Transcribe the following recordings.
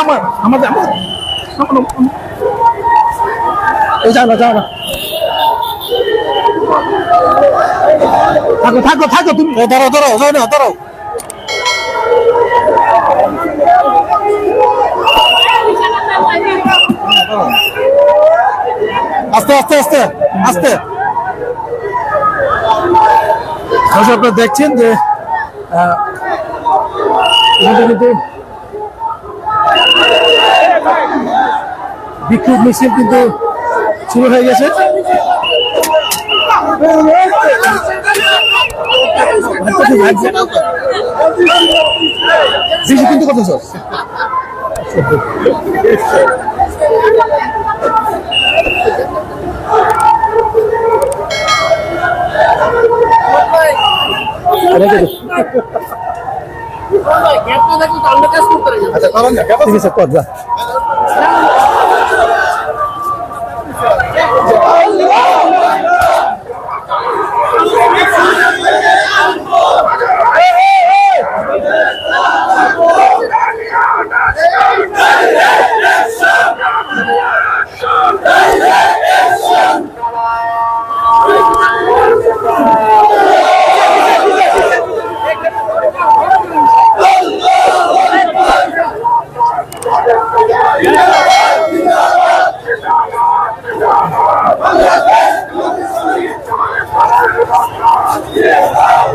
আমার আমাদের আমার যাও না যাও না থাকো থাকো থাকো তুমি। ধরো ধরো ধরো ধরো আস্তে আস্তে আস্তে আস্তে। আপনারা দেখছেন যে কিন্তু বিক্ষোভ মিছিল কিন্তু শুরু হয়ে গেছে। বেশি কিন্তু কত স্যার রেখে দিন। ঠিক আছে কর যা Yeah!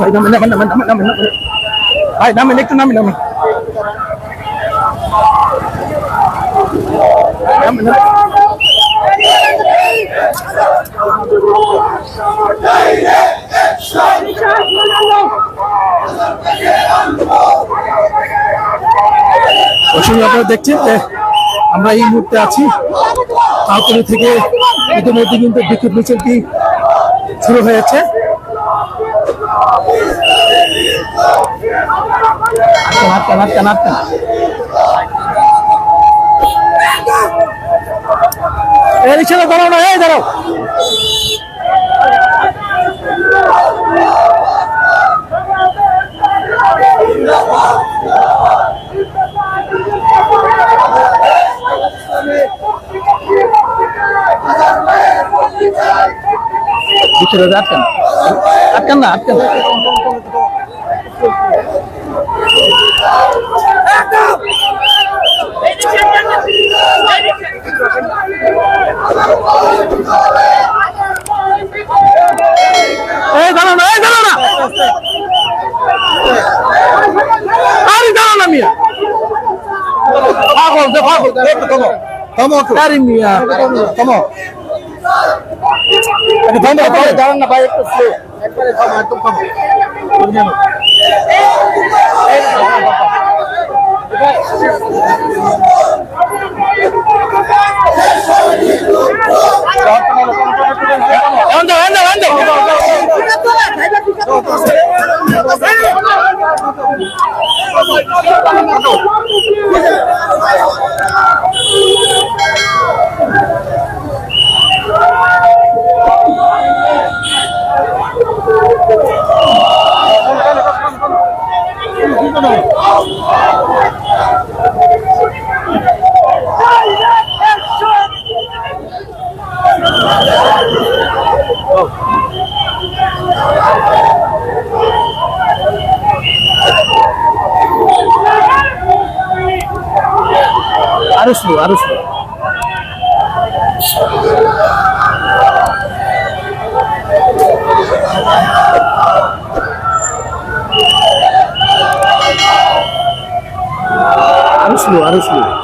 ভাই নামেন নামেন নামেন নামেন নামেন ভাই একটু নামেন নামেন আপনারা দেখছেন যে আমরা এই মুহূর্তে আছি। তালতলি থেকে ইতিমধ্যে কিন্তু বিক্ষোভ মিছিলটি শুরু হয়েছে। আটকান আটকান এই দাঁড়াও না এই দাঁড়াও। রিক্সাটা আটকান। আটকান না এই দাঁড়াও না এই দাঁড়াও না। আরে দাঁড়াও না মিয়া। পাগল দে পাগল একটু থামো। থামো একটু। আরে মিয়া। থামো। একটু থামো থামো। দাঁড়ান না ভাই একটু স্লো একবারে থামো একদম থামো। বুঝলেন anda Thank you. আরও স্লো আরও স্লো আরও স্লো আরও স্লো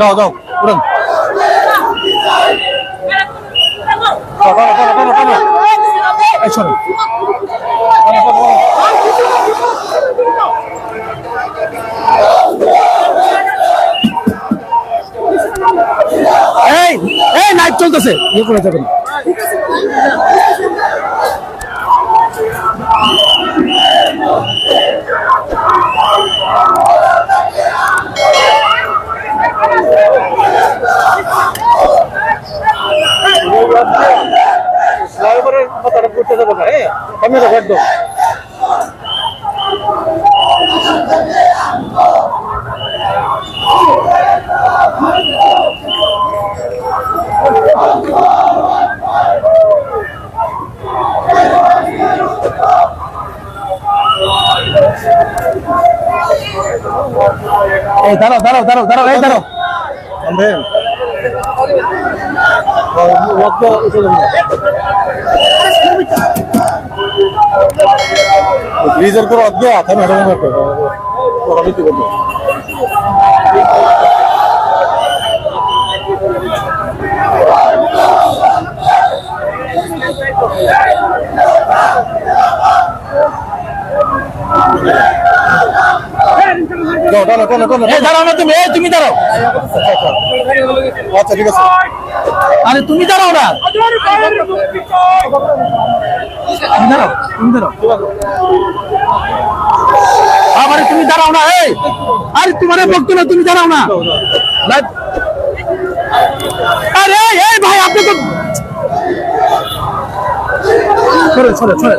দাও দাও উড়ান। এই লাইভ চলতেছে। ইয়ে করে যাবেন। ঘুরতে যাব না হ্যাঁ সামনে যাব একদম এই দাঁড়াও দাঁড়াও দাঁড়াও দাঁড়াও এই দাঁড়াও ব্রিজের করে অদ্ভুত আছে ম্যাডাম দাও দাঁড়াও না তুমি এই তুমি দাঁড়াও। আচ্ছা ঠিক আছে। আরে তুমি দাঁড়াও না। তুমি দাঁড়াও তুমি দাঁড়াও। আরে তুমি দাঁড়াও না এই। আরে তোমার বক্তব্য না তুমি দাঁড়াও না। আরে এই ভাই আপনি তো সরে সরে সরে।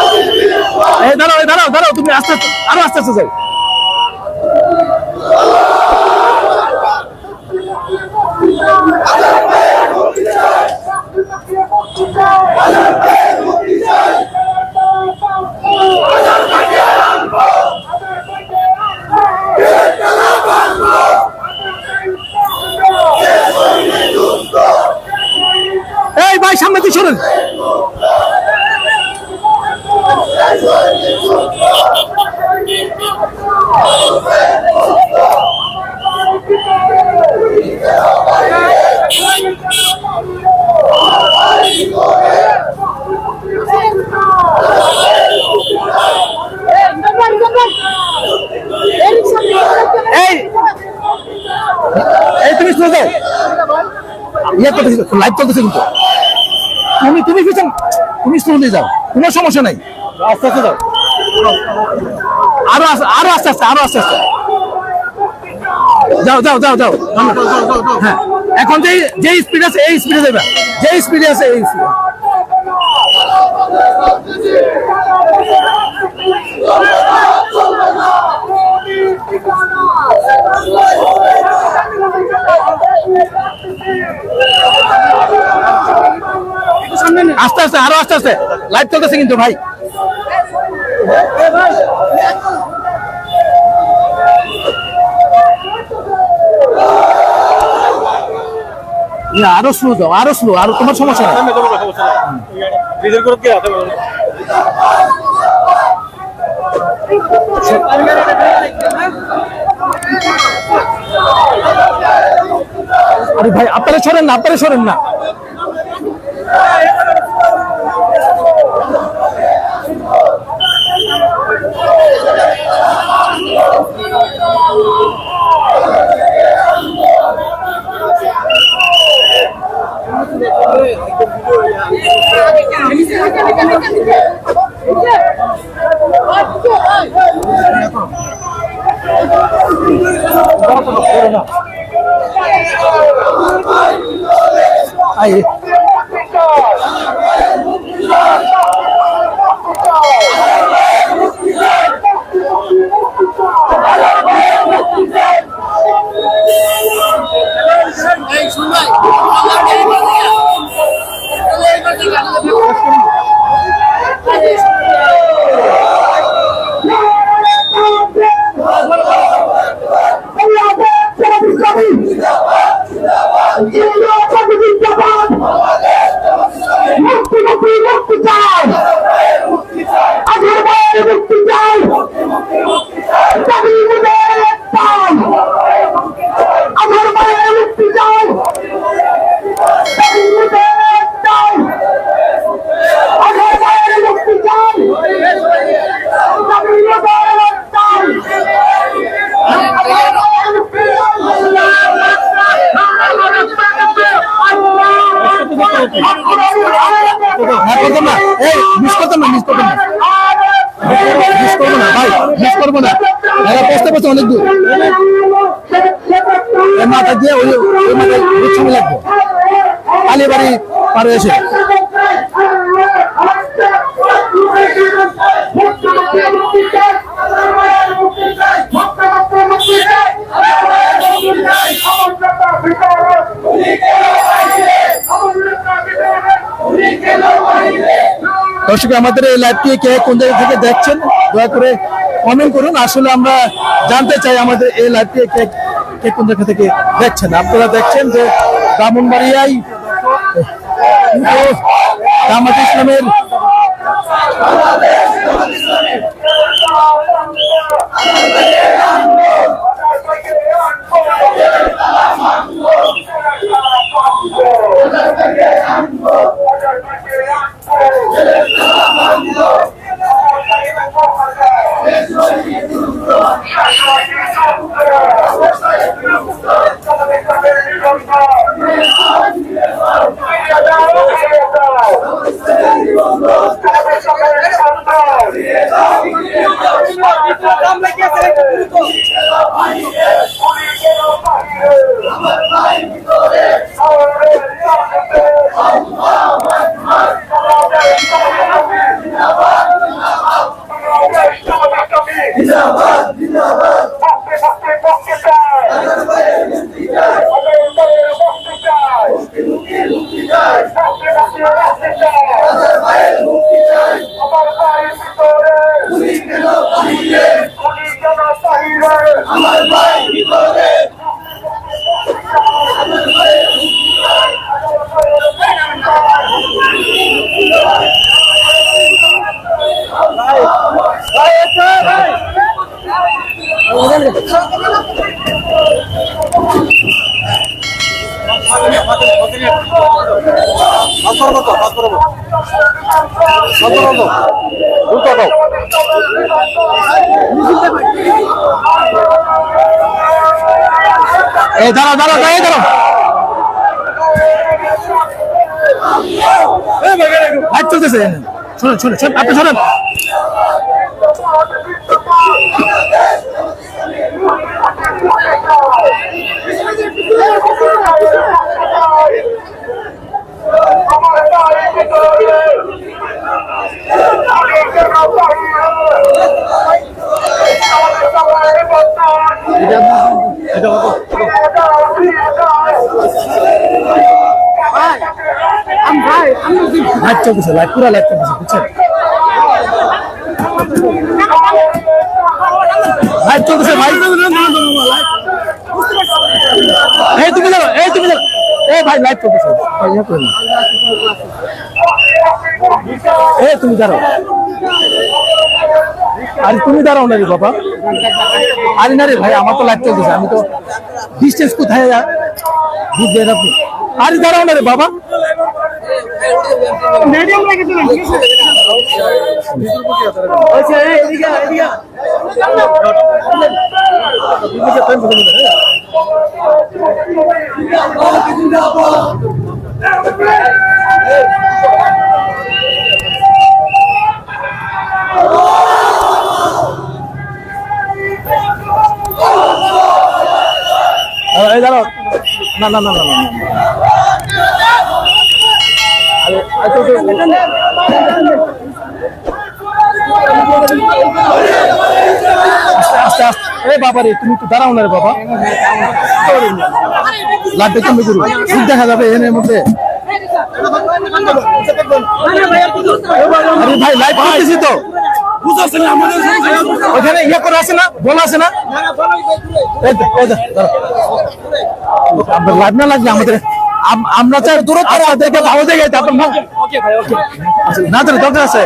দাঁড়াও আস্তে আস্তে আরও আস্তে আস্তে যাও। এই ভাই সামনে দিয়ে সরেন। এই! তুমি শুনে ইয়ে করতেছি লাইভ চলতেছে কিন্তু। তুমি তুমি পিছন তুমি স্লোলি যাও। কোনো সমস্যা নাই। আস্তে আস্তে যাও। আরও আরও আস্তে আস্তে, আরও আস্তে আস্তে। যাও যাও যাও যাও। হ্যাঁ। এখন যে যে স্পিড আছে, এই স্পিডে যাবে যে স্পিডে আছে, এই স্পিডে আস্তে আস্তে, আরও আস্তে আস্তে। লাইভ চলতেছে কিন্তু, ভাই। না আরও স্লো দাও আরও স্লো আরও তোমার সমস্যা না আরে ভাই আপনারা সরেন না আপনারা সরেন না। অনেক দূর। মাথা দিয়ে ওই ওই মাথায় ছবি লাগবে। কালীবাড়ি পারে এসে দর্শক, আমাদের এই লাইভটি কে কোন জায়গা থেকে দেখছেন, দয়া করে কমেন্ট করুন। আসলে আমরা জানতে চাই আমাদের এই লাইভটি কে কে কোন জায়গা থেকে দেখছেন। আপনারা দেখছেন যে ব্রাহ্মণবাড়িয়ায় জামাত ইসলামের আমার এই দাঁড়াও দাঁড়াও দাঁড়াও এই দাঁড়াও। লাইভ চলতেছে শোনেন আপনি শোনেন। চলতেছে লাইভ পুরো লাইভ চলতেছে, বুঝছেন? লাইভ চলতেছে, ভাই। এই তুমি যাও এই তুমি যাও এই ভাই লাইভ চলতেছে। ভাই, ইয়া করুন এই তুমি দাঁড়াও। আরে তুমি দাঁড়াও না রে বাবা। আরে না রে ভাই, আমার তো লাইভ চলতেছে, আমি তো ডিস্টেন্স কোথায় বুঝবেন আপনি আরে দাঁড়াও না রে বাবা। এই দাঁড়াও। না না না না না না। আস্তে এ বাবা রে তুমি তো দাঁড়াও না রে বাবা। লাড্ডু গুরু ঠিক দেখা যাবে এর মধ্যে। ভাই লাইভ করতেছি তো। আছে না? আছে না? লাইভ না লাগলে আমাদের আম- আমরা চাই দূরত্ব দেখে ভালো দেখে না আচ্ছা, দরকার আছে?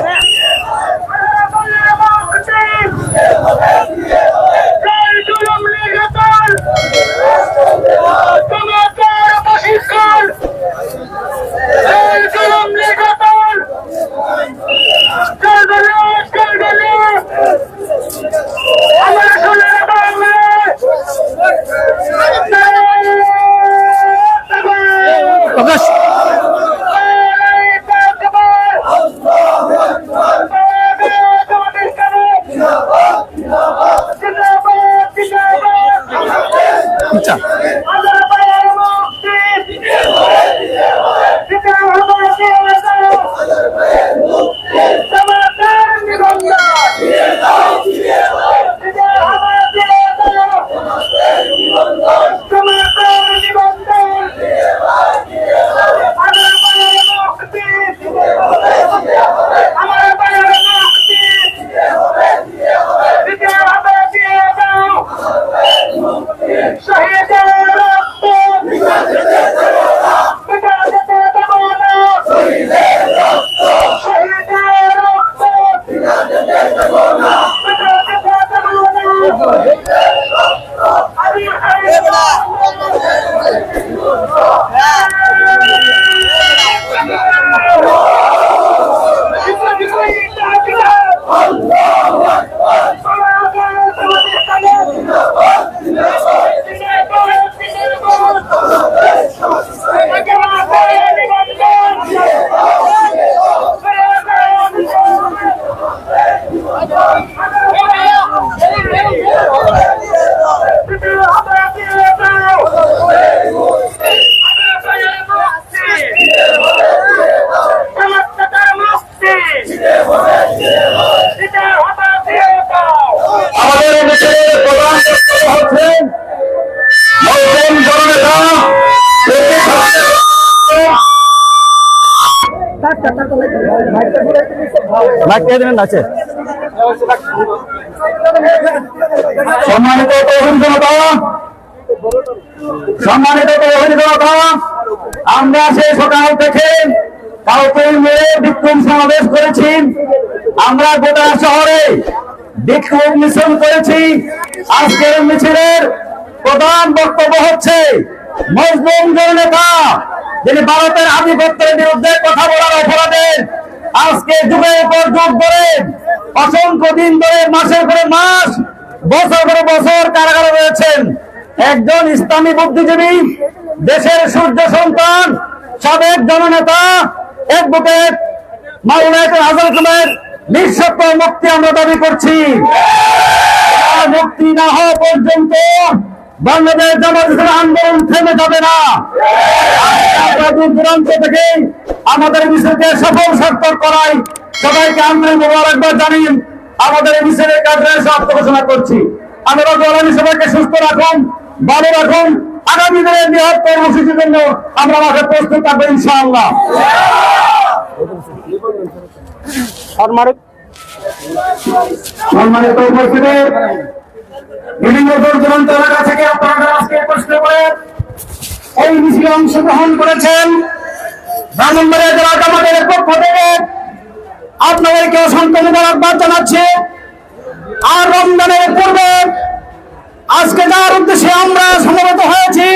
সম্মানিত সম্মানিত আমরা সেই সকাল থেকে কাউকে মেরে বিক্ষোভ সমাবেশ করেছি। আমরা গোটা শহরে বিক্ষোভ মিছিল করেছি। আজকের মিছিলের প্রধান বক্তব্য হচ্ছে মজলুম জননেতা, যিনি ভারতের আধিপত্যের বিরুদ্ধে কথা বলার অপরাধে আজকে যুগের পর যুগ ধরে, অসংখ্য দিন ধরে, মাসের পরে মাস, বছর পরে বছর কারাগারে রয়েছেন একজন ইসলামী বুদ্ধিজীবী, দেশের সূর্য সন্তান, সাবেক জননেতা, অ্যাডভোকেট মাওলানা আজল খানের নিঃশব্দ মুক্তি আমরা দাবি করছি। মুক্তি না হওয়া পর্যন্ত বাংলাদেশ জামাত ইসলাম আন্দোলন থেমে যাবে না। আমরা দূর দূরান্ত থেকে আমাদের মিছিলকে সফল সার্থক করাই। সবাইকে আন্দোলন মোবারকবাদ জানিয়ে আমাদের মিছিলের কাজে সমাপ্ত ঘোষণা করছি। আমরা দোয়ানি সবাইকে সুস্থ রাখুন ভালো রাখুন। আগামী দিনের বৃহৎ কর্মসূচির জন্য আমরা মাঠে প্রস্তুত থাকব ইনশাআল্লাহ। সম্মানিত উপস্থিতি। বিভিন্ন দূর থেকে আপনারা করে এই অংশগ্রহণ করেছেন। আপনাদেরকে অসংখ্য মুবারকবাদ জানাচ্ছি। আর রমজানের পূর্বে আজকে যার উদ্দেশ্যে আমরা সমবেত হয়েছি,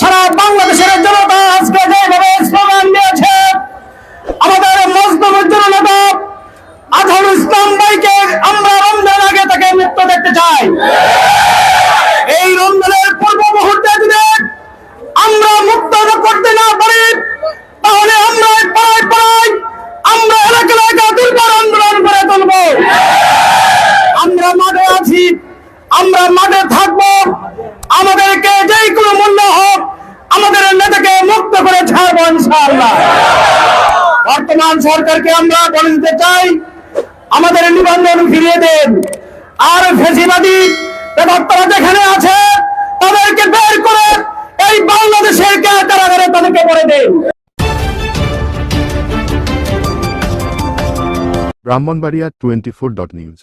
সারা বাংলাদেশের জনতা আজকে যেভাবে স্লোগান দিয়েছে, আমাদের মজদুর জনতা আজহারুল ইসলাম ভাইকে আমরা রমজান আগে তাকে মুক্ত দেখতে চাই। এই রমজানের পূর্ব মুহূর্তে যদি আমরা মুক্ত করতে না পারি, তাহলে আমরা পাড়ায় পাড়ায় আমরা এলাকা এলাকা দুর্বার আন্দোলন করে তুলব। আমরা মাঠে আছি, আমরা মাঠে থাকব। আমাদেরকে যেই কোনো মূল্য হোক, আমাদের নেতাকে মুক্ত করে ছাড়বো ইনশাআল্লাহ। বর্তমান সরকারকে আমরা বলে দিতে চাই। আমাদের নিবন্ধন ফিরিয়ে দেন। আর ফেসিবাদী তারা যেখানে আছে, তাদেরকে বের করে এই বাংলাদেশের কারাগারে তাদেরকে পড়ে দেন। Brahmanbaria twenty four dot news